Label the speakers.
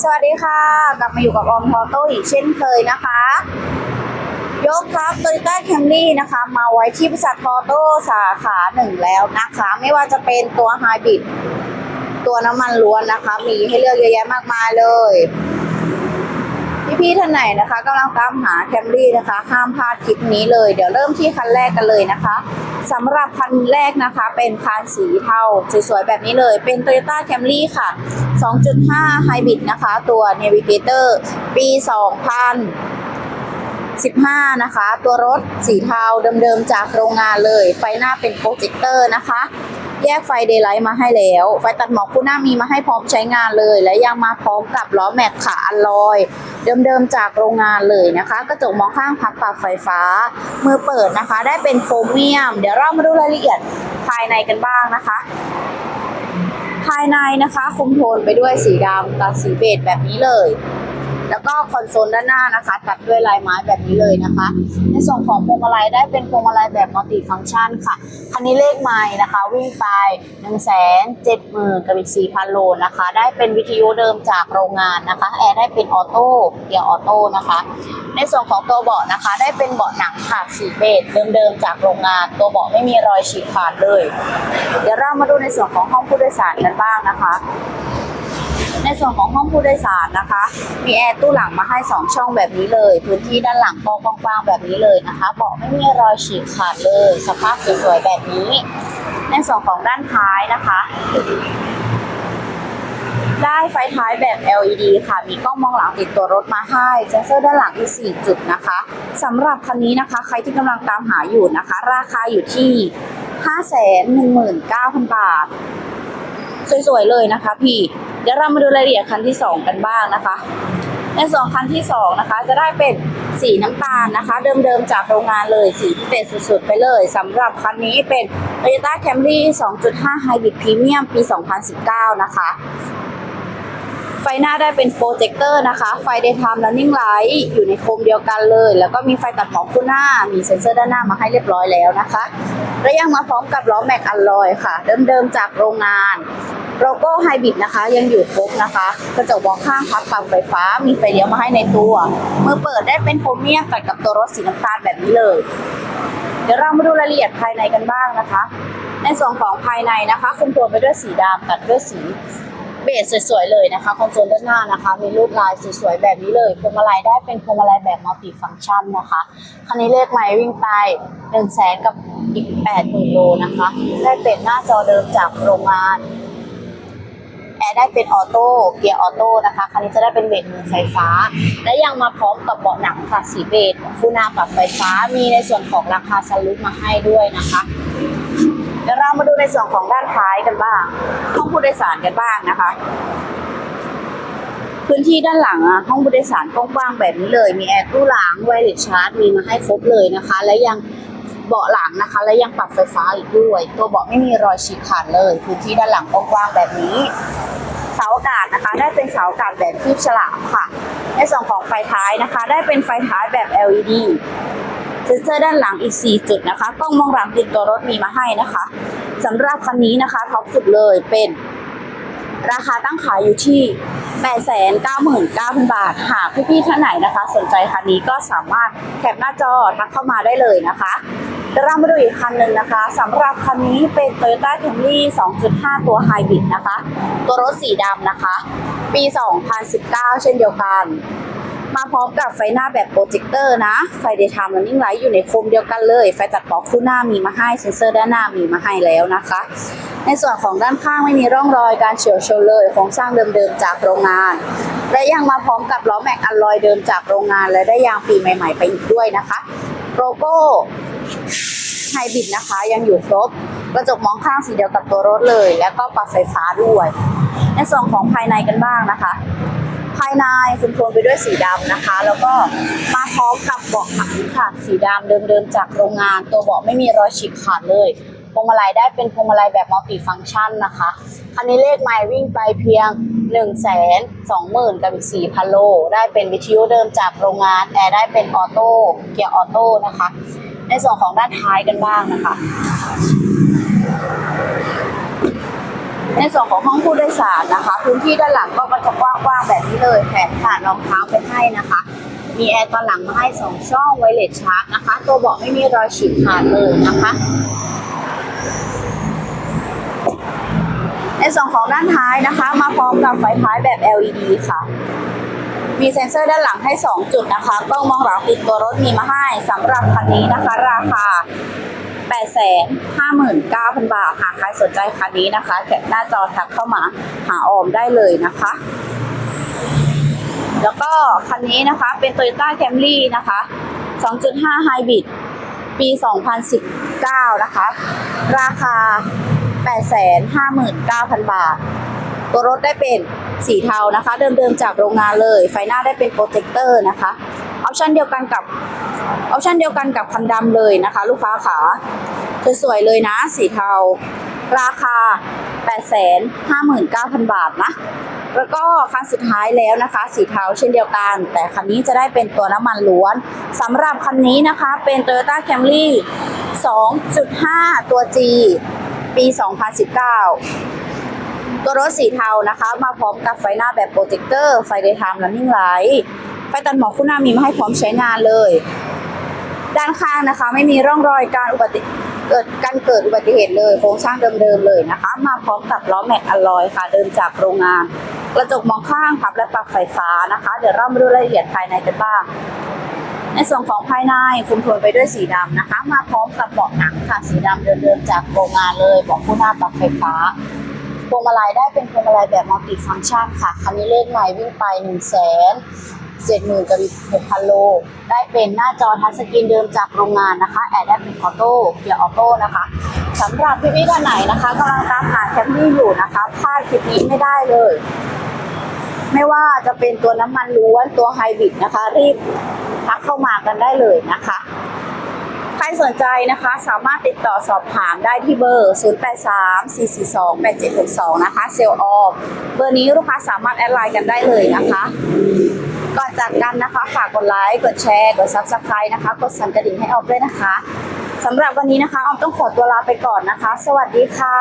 Speaker 1: สวัสดีค่ะ กลับมาอยู่กับออมพอโต้อีกเช่นเคยนะคะ ยกครับโตโยต้าแคมรี่นะคะ มาไว้ที่บริษัทพอโต้สาขาหนึ่งแล้วนะคะ ไม่ว่าจะเป็นตัวไฮบริดตัวน้ำมันล้วนนะคะ มีให้เลือกเยอะแยะมากมายเลย พี่ๆท่านไหนนะคะกำลังตามหาแคมรี่นะคะ ห้ามพลาดคลิปนี้เลย เดี๋ยวเริ่มที่คันแรกกันเลยนะคะสำหรับคันแรกนะคะ เป็นคันสีเทาสวยๆแบบนี้เลย เป็น Toyota Camry ค่ะ 2.5 Hybrid นะคะ ตัว Navigator ปี 2000 15 นะคะ ตัวรถสีเทาเดิมๆจากโรงงานเลย ไฟหน้าเป็นโปรเจคเตอร์นะคะ แยกไฟเดย์ไลท์มาให้แล้ว ไฟตัดหมอกคู่หน้ามีมาให้พร้อมใช้งานเลย และยังมาพร้อมกับล้อแม็กขาอัลลอย เดิมๆจากโรงงานเลยนะคะ กระจกมองข้างพับปรับไฟฟ้า มือเปิดนะคะ ได้เป็นโฟมเมียม เดี๋ยวเรามาดูรายละเอียดภายในกันบ้างนะคะภายในนะคะคุมโทนไปด้วยสีดำกับสีเบจแบบนี้เลย แล้วก็คอนโซลด้านหน้านะคะ ตัดด้วยลายไม้แบบนี้เลยนะคะ ในส่วนของพวงมาลัยได้เป็นพวงมาลัยแบบมัลติฟังก์ชันค่ะ คันนี้เลขไม้นะคะ วิ่งไป1นึ่งแสนเจ็ดหมื่นกับอีกสี่พันโลนะคะ ได้เป็นวิทยุเดิมจากโรงงานนะคะ แอร์ได้เป็นออโต้เกียร์ออโต้นะคะ ในส่วนของตัวเบาะนะคะ ได้เป็นเบาะหนังค่ะสีเบจเดิมๆจากโรงงาน ตัวเบาะไม่มีรอยฉีกขาดเลย เดี๋ยวเรามาดูในส่วนของห้องผู้โดยสารกันบ้างนะคะ ในส่วนของห้องผู้โดยสารนะคะ มีแอร์ตู้หลังมาให้ 2 ช่องแบบนี้เลย พื้นที่ด้านหลังกว้างๆแบบนี้เลยนะคะเบาะไม่มีรอยฉีกขาดเลย สภาพสวยๆแบบนี้ ในส่วนของด้านท้ายนะคะได้ไฟท้ายแบบ LED ค่ะ มีกล้องมองหลังติดตัวรถมาให้เซ็นเซอร์ด้านหลังอีก 4 จุดนะคะสำหรับคันนี้นะคะ ใครที่กำลังตามหาอยู่นะคะ ราคาอยู่ที่ 519,000 บาท สวยๆเลยนะคะพี่ เดี๋ยวเรามาดูรายละเอียดคันที่ 2 กันบ้างนะคะ ในส่วนคันที่2นะคะจะได้เป็นสีน้ำตาลนะคะ เดิมๆจากโรงงานเลยสีพิเศษสุดๆ ไปเลยสำหรับคันนี้เป็น Toyota Camry 2.5 Hybrid Premium ปี 2019 นะคะ ไฟหน้าได้เป็นโปรเจคเตอร์นะคะ ไฟ daytime running light อยู่ในโคมเดียวกันเลย แล้วก็มีไฟตัดหมอกคู่หน้า มีเซ็นเซอร์ด้านหน้ามาให้เรียบร้อยแล้วนะคะ และยังมาพร้อมกับล้อแม็กอัลลอยค่ะ เดิมๆจากโรงงาน โลโก้ไฮบริดนะคะ ยังอยู่ครบนะคะ กระจกมองข้างพับปรับไฟฟ้า มีไฟเลี้ยวมาให้ในตัวมือเปิดได้เป็นโครเมียมตัดกับตัวรถสีน้ำตาลแบบนี้เลย เดี๋ยวเรามาดูรายละเอียดภายในกันบ้างนะคะ ในส่วนของภายในนะคะคุมโทนไปด้วยสีดำตัดด้วยสีเบจสวยๆเลยนะคะคอนโซลด้านหน้านะคะ มีรูปลายสวยๆแบบนี้เลยพวงมาลัยได้เป็นพวงมาลัยแบบมัลติฟังก์ชันนะคะคันนี้เลขไมล์วิ่งไป1นึ่งแสนกับอีก8ปดหมื่นโลนะคะ ได้เป็นหน้าจอเดิมจากโรงงาน แอร์ได้เป็นออโต้เกียร์ออโต้นะคะคันนี้จะได้เป็นเบรกมือไฟฟ้า และยังมาพร้อมกับเบาะหนังค่ะสีเบจคู่หน้าปรับไฟฟ้ามีในส่วนของราคาสลุปมาให้ด้วยนะคะเดี๋ยวเรามาดูในส่วนของด้านท้ายกันบ้างห้องผู้โดยสารกันบ้างนะคะ พื้นที่ด้านหลังอะห้องผู้โดยสารกว้างๆแบบนี้เลย มีแอร์ตู้หลังไวเลสชาร์จมีมาให้ครบเลยนะคะ และยังเบาะหลังนะคะ และยังปรับไฟฟ้าอีกด้วย ตัวเบาะไม่มีรอยฉีกขาดเลย พื้นที่ด้านหลังกว้างๆแบบนี้าอากาศนะคะ ได้เป็นเสาอากาศแบบคีบฉลามค่ะ ในส่วนของไฟท้ายนะคะ ได้เป็นไฟท้ายแบบ LED เซนเซอร์ด้านหลังอีก 4 จุดนะคะ กล้องมองหลังติดตัวรถมีมาให้นะคะสำหรับคันนี้นะคะท็อปสุดเลยเป็น ราคาตั้งขายอยู่ที่ 899,000 บาท หากพี่ๆท่านไหนนะคะ สนใจคันนี้ก็สามารถแคปหน้าจอทักเข้ามาได้เลยนะคะ ยวเรามาดูอีกคันหนึ่งนะคะสำหรับคันนี้เป็น Toyota Camry 2.5 ตัว Hybrid นะคะ ตัวรถสีดำนะคะ ปี 2019 เช่นเดียวกัน มาพร้อมกับไฟหน้าแบบโปรเจคเตอร์นะ ไฟ daytime running light อยู่ในโคมเดียวกันเลย ไฟตัดหมอกคู่หน้ามีมาให้ เซ็นเซอร์ด้านหน้ามีมาให้แล้วนะคะ ในส่วนของด้านข้างไม่มีร่องรอยการเฉียวชนเลยโครงสร้างเดิมๆจากโรงงานและยังมาพร้อมกับล้อแม็กอัลลอยเดิมจากโรงงาน และได้ยางปีใหม่ ๆ ไปอีกด้วยนะคะ โลโก้ ไฮบริดนะคะ ยังอยู่ครบ กระจกมองข้างสีเดียวกับตัวรถเลย แล้วก็ปรับไฟฟ้าด้วย ในส่วนของภายในกันบ้างนะคะ ภายในคุมโทนไปด้วยสีดำนะคะ แล้วก็มาพร้อมกับเบาะหนังค่ะ สีดำเดิมๆจากโรงงาน ตัวเบาะไม่มีรอยฉีกขาดเลยพวงมาลัยได้เป็นพวงมาลัยแบบมัลติฟังก์ชันนะคะ คันนี้เลขไมล์วิ่งไปเพียง 1 2 0 0 0 0 กับอีก4,000 โล ได้เป็นวิทยุเดิมจากโรงงาน แอร์ได้เป็นออโต้ เกียร์ออโต้นะคะ ในส่วนของด้านท้ายกันบ้างนะคะ ในส่วนของห้องผู้โดยสารนะคะ พื้นที่ด้านหลังก็จะกว้างๆแบบนี้เลยแถมผ่านรองเท้าไปให้นะคะ มีแอร์ตอนหลังมาให้สองช่องไวเลสชาร์จนะคะ ตัวเบาะไม่มีรอยฉีกขาดเลยนะคะในส่วนของด้านท้ายนะคะ มาพร้อมกับไฟท้ายแบบ LED ค่ะ มีเซ็นเซอร์ด้านหลังให้ 2 จุดนะคะกล้องมองหลังติดตัวรถมีมาให้สำหรับคันนี้นะคะ ราคา 859,000 บาทหากใครสนใจคันนี้นะคะแคปหน้าจอทักเข้ามาหาออมได้เลยนะคะ แล้วก็คันนี้นะคะเป็น Toyota Camry นะคะ 2.5 Hybrid ปี 2019 นะคะ ราคา 859,000 บาท ตัวรถได้เป็น สีเทานะคะ เดิมๆจากโรงงานเลย ไฟหน้าได้เป็นโปรเจคเตอร์นะคะออปชันเดียวกันกับออปชันเดียวกันกับคันดำเลยนะคะ ลูกค้าขาสวยๆเลยนะสีเทา ราคา 859,000 บาทนะแล้วก็คันสุดท้ายแล้วนะคะ สีเทาเช่นเดียวกัน แต่คันนี้จะได้เป็นตัวน้ำมันล้วนสำหรับคันนี้นะคะเป็น Toyota Camry 2.5 ตัว G ปี 2019 ตัวรถสีเทานะคะ มาพร้อมกับไฟหน้าแบบโปรเจคเตอร์ไฟเดย์ไทม์ running light ไฟตัดหมอกคู่หน้ามีมาให้พร้อมใช้งานเลย ด้านข้างนะคะ ไม่มีร่องรอยการอุบัติเกิดการเกิดอุบัติเหตุเลยโครงสร้างเดิมๆเลยนะคะ มาพร้อมกับล้อแม็กอลลอยค่ะ เดิมจากโรงงาน กระจกมองข้างพับและปรับไฟฟ้านะคะ เดี๋ยวเรามาดูรายละเอียดภายในกันบ้างในส่วนของภายในคุมโทนไปด้วยสีดำนะคะ มาพร้อมกับเบาะหนังค่ะสีดำเดิมๆจากโรงงานเลยเบาะคู่หน้าปรับไฟฟ้า พวงมาลัยได้เป็นพวงมาลัยแบบมัลติฟังก์ชันค่ะ คันนี้เลขใหม่วิ่งไป1นึ่งแสนเจ็ดหมื่นกับหกพันโล ได้เป็นหน้าจอทัชสกรีนเดิมจากโรงงานนะคะ แอร์ได้เป็นออโต้เกียร์ออโต้นะคะสำหรับพี่ๆท่านไหนนะคะกำลังตามหาแคมรี่อยู่นะคะพลาดคลิปนี้ไม่ได้เลย ไม่ว่าจะเป็นตัวน้ำมันล้วนตัวไฮบริดนะคะ รีบทักเข้ามากันได้เลยนะคะ ครสนใจนะคะสามารถติดต่อสอบถามได้ที่เบอร์ 0834428762 นะคะ เซลล์ออฟเบอร์นี้ลูกค้าสามารถแอดไลน์กันได้เลยนะคะก่อนจากกันนะคะฝากกดไลค์ กดแชร์ กด Subscribe นะคะ กดสั่นกระดิ่งให้ออฟด้วยนะคะสำหรับวันนี้นะคะออมต้องขอตัวลาไปก่อนนะคะ สวัสดีค่ะ